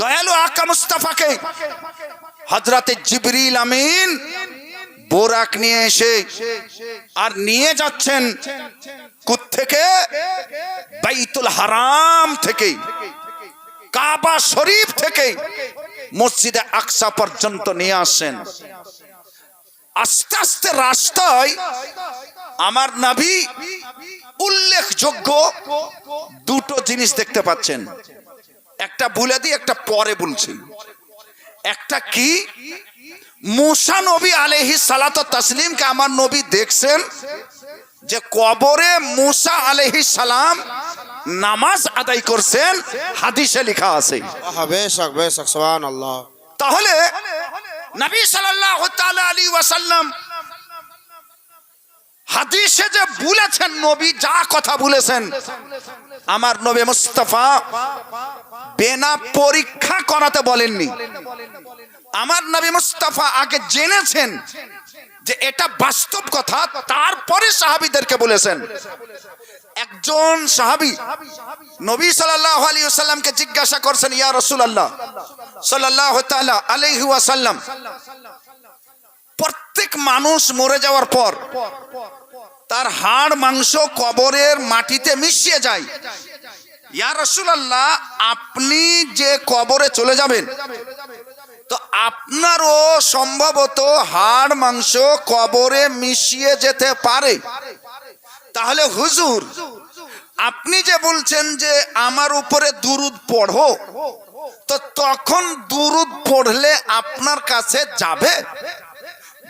দয়ালু আকা মুস্তাফাকে হজরতে জিবরিল আমিন বোরাক নিয়ে এসে আর নিয়ে যাচ্ছেন থেকে বাইতুল হারাম থেকে, কাবা শরীফ থেকে মসজিদে আকসা পর্যন্ত নিয়ে আসেন। আস্তে আস্তে রাস্তায় আমার নাভি উল্লেখযোগ্য দুটো জিনিস দেখতে পাচ্ছেন। একটা বলে দিই একটা পরে বলছি। একটা কি? মুসা নবী আলহি সালাত তাসলিমকে আমার নবী দেখছেন যে কবরে মুসা আলহি সালাম নামাজ আদায় করছেন হাদিসে লেখা আছে। তাহলে নবী সাল্লাল্লাহু তাআলা আলী ওয়াসাল্লাম হাদিসে যে বলেছেন নবী, যা কথা বলেছেন। আমার নবী মুস্তাফা বেনা পরীক্ষা করাতে বলেননি। আমার নবী মুস্তাফা আগে জেনেছেন যে এটা বাস্তব কথা, তারপরে সাহাবীদেরকে বলেছেন। একজন সাহাবী নবী সাল্লাল্লাহু আলাইহি ওয়াসাল্লামকে জিজ্ঞাসা করছেন, ইয়া রাসূলুল্লাহ, সাল্লাল্লাহু তাআলা আলাইহি ওয়াসাল্লাম, প্রত্যেক মানুষ মরে যাওয়ার পর তার হাড়, মাংস কবরের মাটিতে মিশিয়ে যায়। ইয়া রাসূলুল্লাহ, আপনি যে কবরে চলে যাবেন, তো আপনারও সম্ভবত হাড়, মাংস কবরে মিশিয়ে যেতে পারে। তাহলে হুজুর, আপনি যে বলছেন যে আমার উপরে দুরুদ পড়ো, তো তখন দুরুদ পড়লে আপনার কাছে যাবে?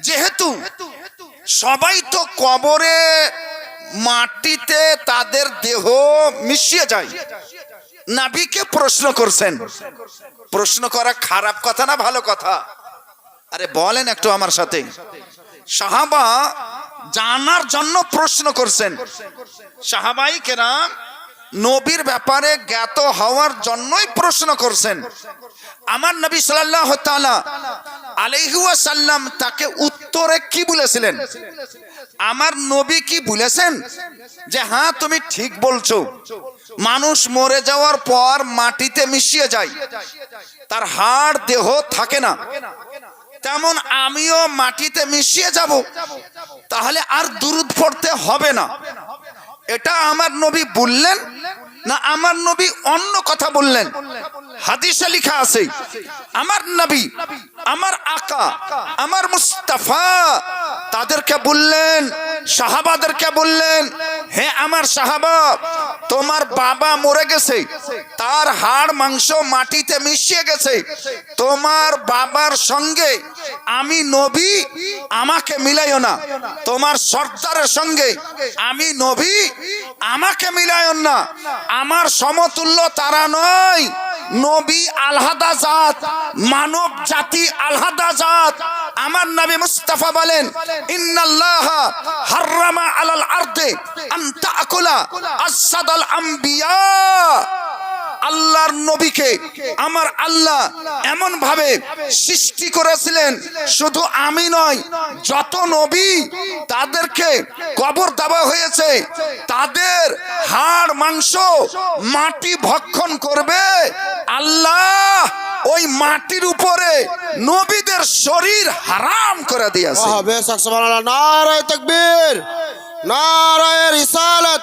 যেহেতু সবাই তো কবরে মাটিতে তাদের দেহ মিশিয়ে যায়। নাবিকে প্রশ্ন করছেন, প্রশ্ন করা খারাপ কথা না ভালো কথা? আরে বলেন একটু আমার সাথে। সাহাবা জানার জন্য প্রশ্ন করছেন। সাহাবাই কেরাম নবীর ব্যাপারে জ্ঞাত হওয়ার জন্যই প্রশ্ন করছেন। আমার নবী আলাইহি ওয়াসাল্লাম তাকে উত্তরে কি বলেছিলেন? আমার নবী কি বলেছেন? যে হ্যাঁ তুমি ঠিক বলছো। মানুষ মরে যাওয়ার পর মাটিতে মিশিয়ে যায়। তার হাড়, দেহ থাকে না। তেমন আমিও মাটিতে মিশিয়ে যাব। তাহলে আর দুরুদ পড়তে হবে না। এটা আমার নবী বললেন না আমার নবী অন্য কথা বললেন? হাদিসে লেখা আছে, আমার নবী, আমার আকা, আমার মুস্তাফা, তাদেরকে বললেন, সাহাবাদেরকে বললেন, হে আমার সাহাবা তোমার বাবা মরে গেছে, তার হাড়, মাংস মাটিতে মিশিয়ে গেছে। তোমার বাবার সঙ্গে আমি নবী, আমাকে মিলাইও না। তোমার সর্দারের সঙ্গে আমি নবী, আমাকে মিলাইও না। আমার সমতুল্য তারা নয়। নবী আলহাদা জাত, মানব জাতি আলহাদা জাত। আমার নামে মুস্তাফা বলেন, ইন্নাল্লাহ হাররামা আলাল আরদে আন তাকুলা আসাদাল আম্বিয়া। আল্লাহর নবীকে আমার আল্লাহ এমন ভাবে সৃষ্টি করেছিলেন, শুধু আমি নয়, যত নবী তাদেরকে কবর দেওয়া হয়েছে, তাদের হাড়, মাংস, মাটি ভক্ষণ করবে। আল্লাহ ওই মাটির উপরে নবীদের শরীর হারাম করে দিয়েছে। নারায় তকবীর, নারায় রিসালত।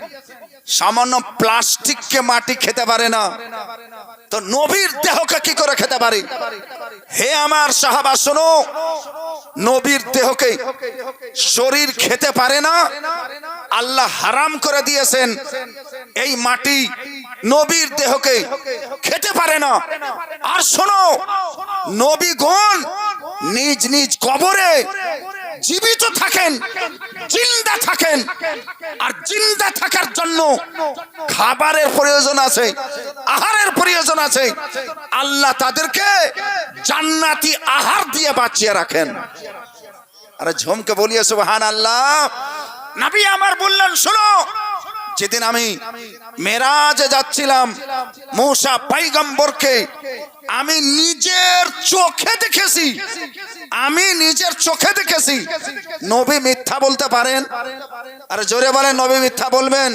সামান্য প্লাস্টিককে মাটি খেতে পারে না। তো নবীর দেহকে কি করে খেতে পারে? হে আমার সাহাবা, শোনো। নবীর দেহকে শরীর খেতে পারে না, আল্লাহ হারাম করে দিয়েছেন। এই মাটি নবীর দেহকে খেতে পারে না। আর শোনো, নবীগণ নিজ নিজ কবরে জীবিত থাকেন, জিন্দা থাকেন। আর জিন্দা থাকার জন্য খাবারের প্রয়োজন আছে, আহারের প্রয়োজন আছে। আল্লাহ তাদেরকে জান্নাতি আহার দিয়ে বাঁচিয়ে রাখেন। আরে ঝমকে বলিয়ে সুবহান আল্লাহ নাবি আমার বললেন, শোনো, যেদিন আমি মেরাজে যাচ্ছিলাম, মৌসা পাইগম্বরকে আমি নিজের চোখে দেখেছি। আমি নিজের চোখে দেখেছি। নবী মিথ্যা বলতে পারেন? আরে জোরে বলেন, নবী মিথ্যা বলবেন?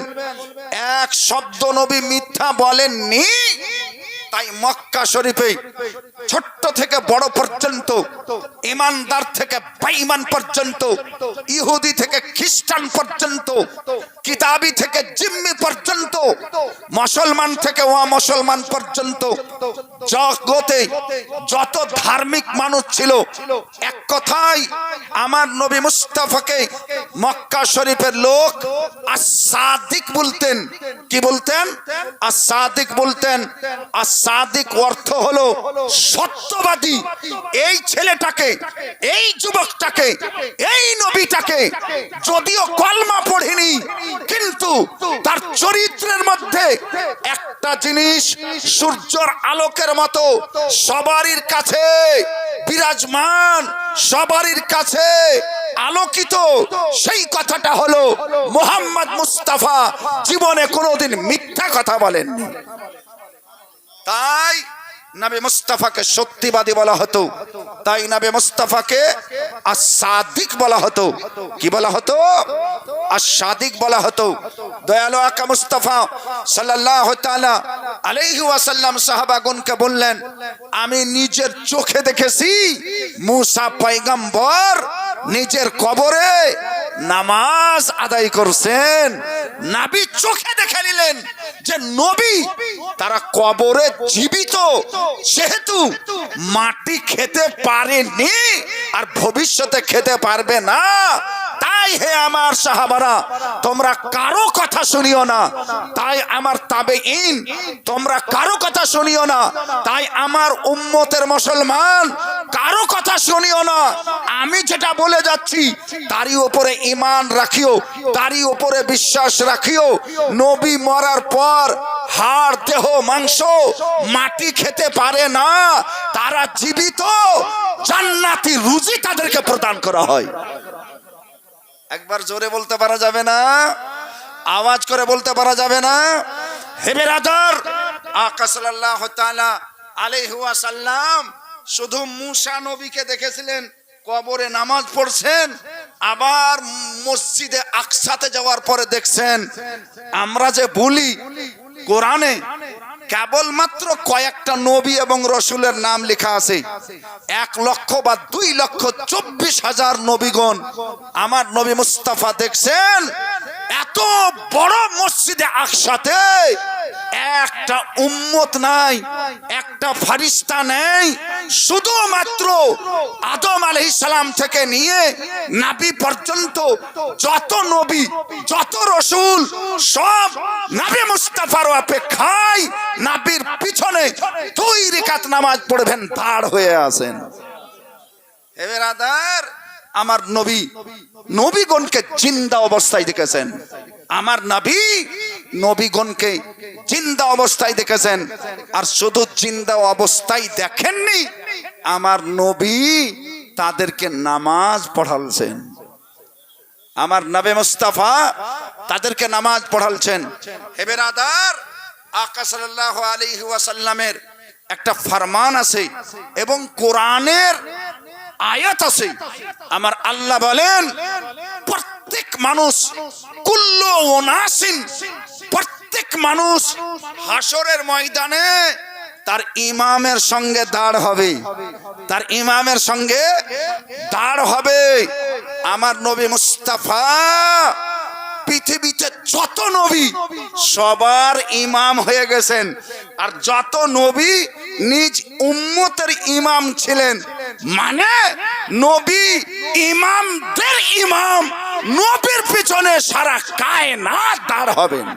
এক শব্দ নবী মিথ্যা বলেননি। তাই মক্কা শরীফে ছোট্ট থেকে বড় পর্যন্ত, ইমানদার থেকে বেঈমান পর্যন্ত, ইহুদি থেকে খ্রিস্টান পর্যন্ত, কিতাবি থেকে জিম্মি পর্যন্ত, মুসলমান থেকে ওয়া মুসলমান পর্যন্ত, জগতে যত ধার্মিক মানুষ ছিল, এক কথায় আমার নবী মুস্তাফাকে মক্কা শরীফের লোক আসাদিক বলতেন। কি বলতেন? আসাদিক বলতেন আসাদিক অর্থ হলো সত্যবাদী। এই ছেলেটাকে, এই যুবকটাকে, এই নবীটাকে যদিও কলমা পড়েনি, কিন্তু তার চরিত্রের মধ্যে একটা জিনিস সূর্যর আলোকের মতো, সবারই কাছে বিরাজমান, সবারই কাছে আলোকিত। সেই কথাটা হলো মোহাম্মদ মুস্তাফা। জীবনে কোনোদিন মিথ্যা কথা বলেননি। তাই নবী মুস্তাফাকে সত্যিবাদী বলা হতো। তাই নবী মুস্তাফাকে আসাদিক বলা হতো। কি বলা হতো? আসাদিক বলা হতো। দয়ালু আকা মুস্তাফা সাল্লাল্লাহু তাআলা আলাইহি ওয়াসাল্লাম সাহাবাগণকে বললেন, আমি নিজের চোখে দেখেছি মুসা পয়গম্বর নিজের কবরে নামাজ আদায় করছেন। নাবি চোখে দেখে নিলেন যে নবী তারা কবরে জীবিত, সেহেতু মাটি খেতে পারেনি আর ভবিষ্যতে খেতে পারবে না। তাই হে আমার সাহাবারা, তোমরা কারও কথা শুনিও না। তাই আমার তাবে ইন তোমরা কারও কথা শুনিও না। তাই আমার উম্মতের মুসলমান কারও কথা শুনিও না। আমি যেটা বলে যাচ্ছি, তারই উপরে ইমান রাখিও, তারই উপরে বিশ্বাস রাখিও। নবী মরার পর হাড়, দেহ, মাংস মাটি খেতে পারে না, তারা জীবিত। জান্নাতি রুজি তাদেরকে প্রদান করা হয়। একবার জোরে বলতে পারা যাবে না? আওয়াজ করে বলতে পারা যাবে না? হে বেরাদর আকা সাল্লাল্লাহু তাআলা আলাইহি ওয়াসাল্লাম শুধু মুসা নবীকে দেখেছিলেন, কবরে নামাজ পড়ছেন, আবার মসজিদে আকসাতে যাওয়ার পরে দেখছেন, আমরা যে বলি, কোরআনে কেবলমাত্র কয়েকটা নবী এবং রসুলের নাম লেখা আছে, এক লক্ষ বা দুই লক্ষ চব্বিশ হাজার নবীগণ আমার নবী মুস্তাফা দেখছেন এত বড় মসজিদে আকসাতে একটা উম্মত নাই, একটা ফারিস্তা নেই, শুধুমাত্র আদম আলহি সালাম থেকে নিয়ে নাবি পর্যন্ত যত নবী, যত রসুল, সব নাবি মুস্তাফার অপেক্ষায় নাবির পিছনে দুই রেখাত নামাজ পড়বেন, দাঁড় হয়ে আছেন। এবার আদার আমার নবী, নবীগণকে জিন্দা অবস্থায় দেখেছেন। আমার নবী, নবীগণকে জিন্দা অবস্থায় দেখেছেন। আর শুধু জিন্দা অবস্থায় দেখেননি, আমার নবী তাদেরকে নামাজ পড়ালছেন। আমার নবে মুস্তাফা তাদেরকে নামাজ পড়ালছেন। হেবের আদার আকা সাল্লাল্লাহু আলাইহি ওয়াসাল্লামের একটা ফরমান আছে এবং কোরআনের আয়াত আছে। আমার আল্লাহ বলেন, প্রত্যেক মানুষ কুল্লু ওনাসিন প্রত্যেক মানুষ হাসরের ময়দানে তার ইমামের সঙ্গে দাঁড় হবে। তার ইমামের সঙ্গে দাঁড় হবে। আমার নবী মুস্তাফা পৃথিবীতে যত নবী, সবার ইমাম হয়ে গেছেন। আর যত নবী নিজ উম্মতের ইমাম ছিলেন মানে নবী ইমামদের ইমাম, নবীর পিছনে সারা কায়না দাঁড় হবেন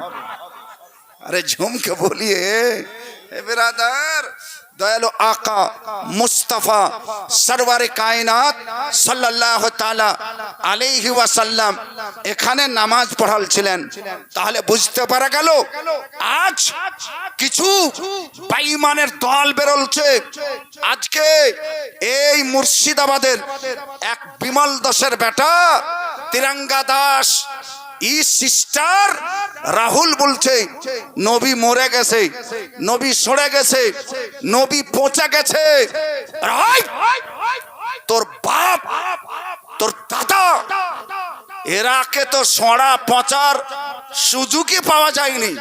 আরে ঝুমকে বলিয়ে, এ বেরাদার দয়ালু আকা মুস্তাফা সরওয়ারে কায়নাত সাল্লাল্লাহু তালা আলাইহি ওয়াসাল্লাম এখানে নামাজ পড়ালছিলেন। তাহলে বুঝতে পারা গেল, আজ কিছু বেঈমানের দল বেরোলছে। আজকে এই মুর্শিদাবাদের এক বিমল দাসের বেটা তিরঙ্গা দাস, ই সিস্টার রাহুল বলছে, নবী মরে গেছে, নবী সরে গেছে নবী পচে গেছে! তোর বাপ, তোর দাদা এরাকে তো সড়া পচার সুযোগই পাওয়া যায়নি।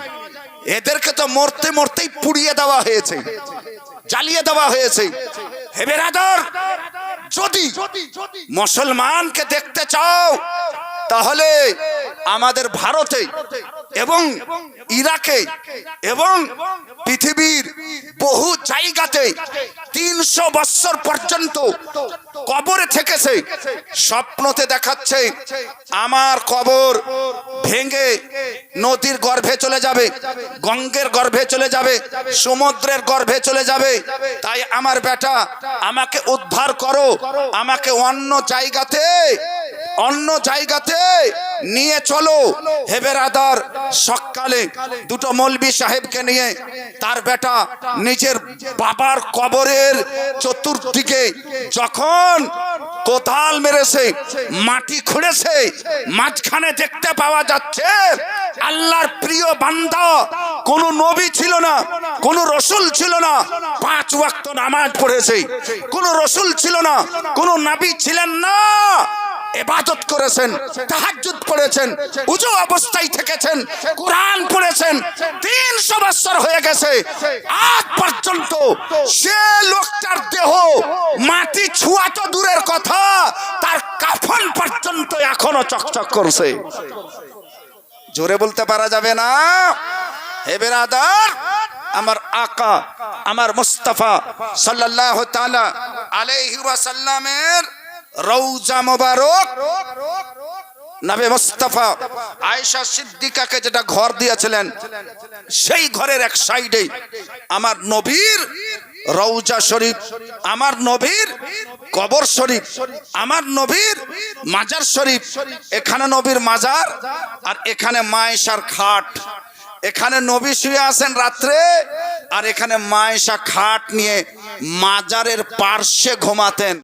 এদেরকে তো মরতে মরতেই পুড়িয়ে দেওয়া হয়েছে, জ্বালিয়ে দেওয়া হয়েছে। হে বেরাদর, যদি মুসলমানকে দেখতে চাও, তাহলে আমাদের ভারতে এবং ইরাকে এবং পৃথিবীর বহু জায়গাতে তিনশো বৎসর পর্যন্ত কবরে থেকেছে। স্বপ্নতে দেখাচ্ছে আমার কবর ভেঙে নদীর গর্ভে চলে যাবে, গঙ্গের গর্ভে চলে যাবে, সমুদ্রের গর্ভে চলে যাবে। তাই আমার বেটা, আমাকে উদ্ধার করো, আমাকে অন্য জায়গাতে অন্য জায়গাতে নিয়ে চলো। হেবেরাদার সকালে দুটো মলবি সাহেবকে নিয়ে তার বেটা নিজের বাবার কবরের চতুর্দিকে যখন কোদাল মেরেছে, মাটি খুঁড়েছে, মাঝখানে দেখতে পাওয়া যাচ্ছে, আল্লাহর প্রিয় বান্দা কোন নবী ছিল না, কোন রসুল ছিল না, পাঁচ ওয়াক্ত নামাজ পড়েছে। কোন রসুল ছিল না, কোন নাবী ছিলেন না। এবাদত করেছেন, তাহাজ্জুদ পড়েছেন উঁচু অবস্থায় থেকেছেন, কোরআন পড়েছেন, তিনশো বছর হয়ে গেছে। আজ পর্যন্ত সে লোকটার দেহ মাটি ছুয়া তো দূরের কথা, তার কাফন পর্যন্ত এখনও চকচক করছে। জোরে বলতে পারা যাবে না? হে বেরাদার, আমার আকা, আমার মুস্তাফা সাল্লাল্লাহু তাআলা আলাইহি ওয়াসাল্লামের রওজা মোবারক। নবী মুস্তাফা আয়েশা সিদ্দিকাকে যেটা ঘর দিয়েছিলেন, সেই ঘরের এক সাইডে আমার নবীর রওজা শরীফ, আমার নবীর কবর শরীফ, আমার নবীর মাজার শরীফ, এখানে নবীর মাজার আর এখানে মায়েশার খাট। এখানে নবী শুয়ে আছেন রাত্রে আর এখানে মায়েশা খাট নিয়ে মাজারের পার্শ্বে ঘুমাতেন।